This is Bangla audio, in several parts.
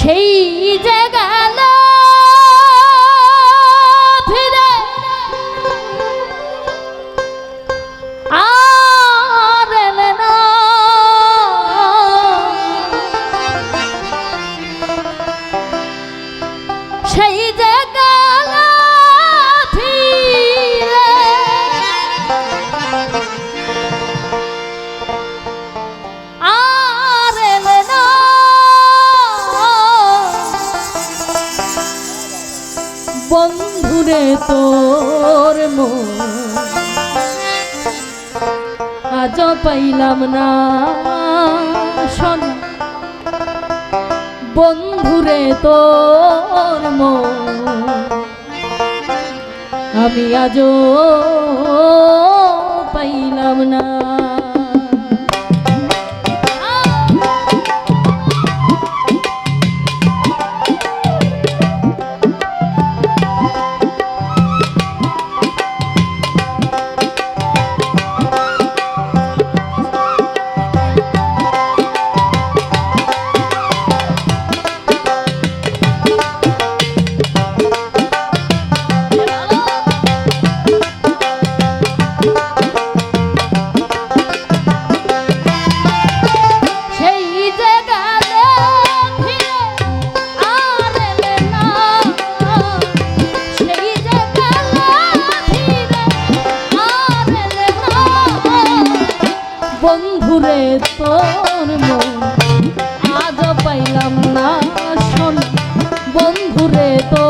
সেই যে বন্ধুরে তোর আজ পাইলাম না শোন। বন্ধুরে তোর আমি আজ পাইলাম না পাইলাম না শোন বন্ধুরে তো।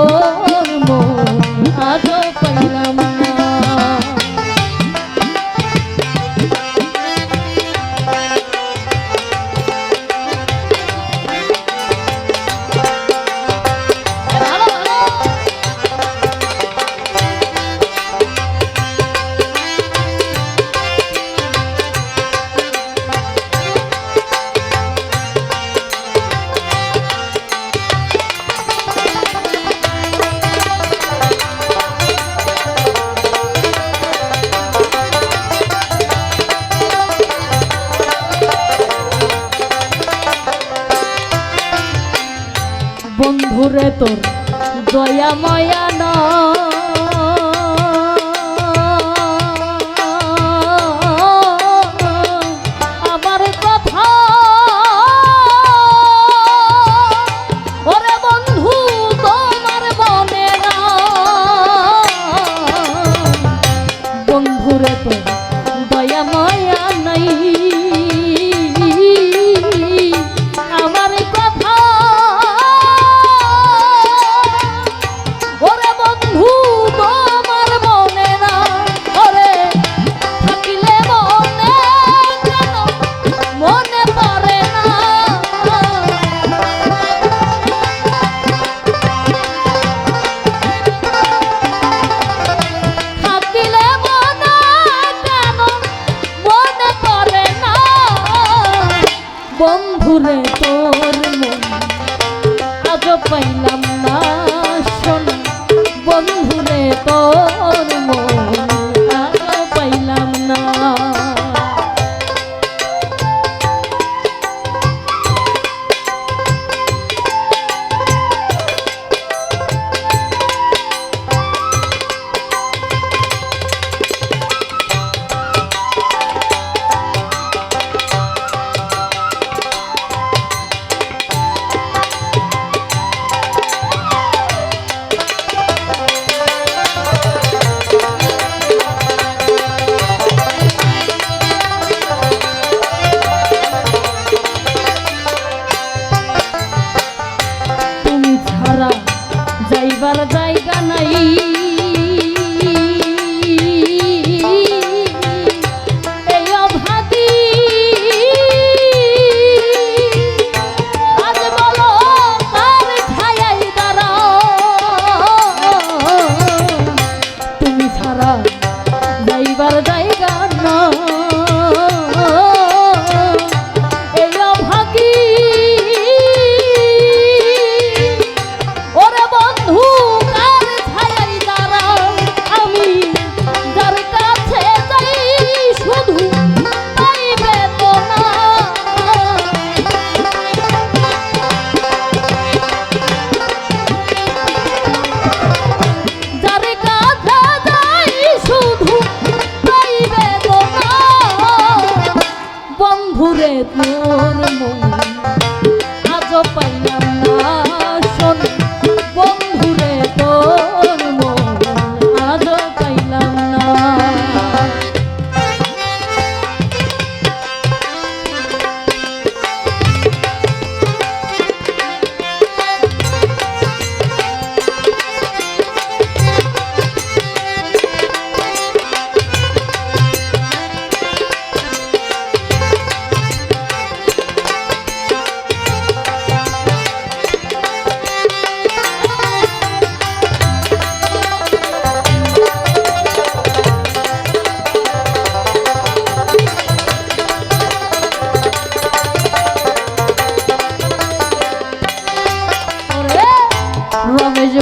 বন্ধুরে তোর দয়া ময়া নয়। পাইলাম না শোন। বন্ধুরে তোর যাইবার জায়গা নাই।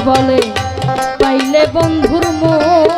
বলে পাইলে বন্ধুর মন,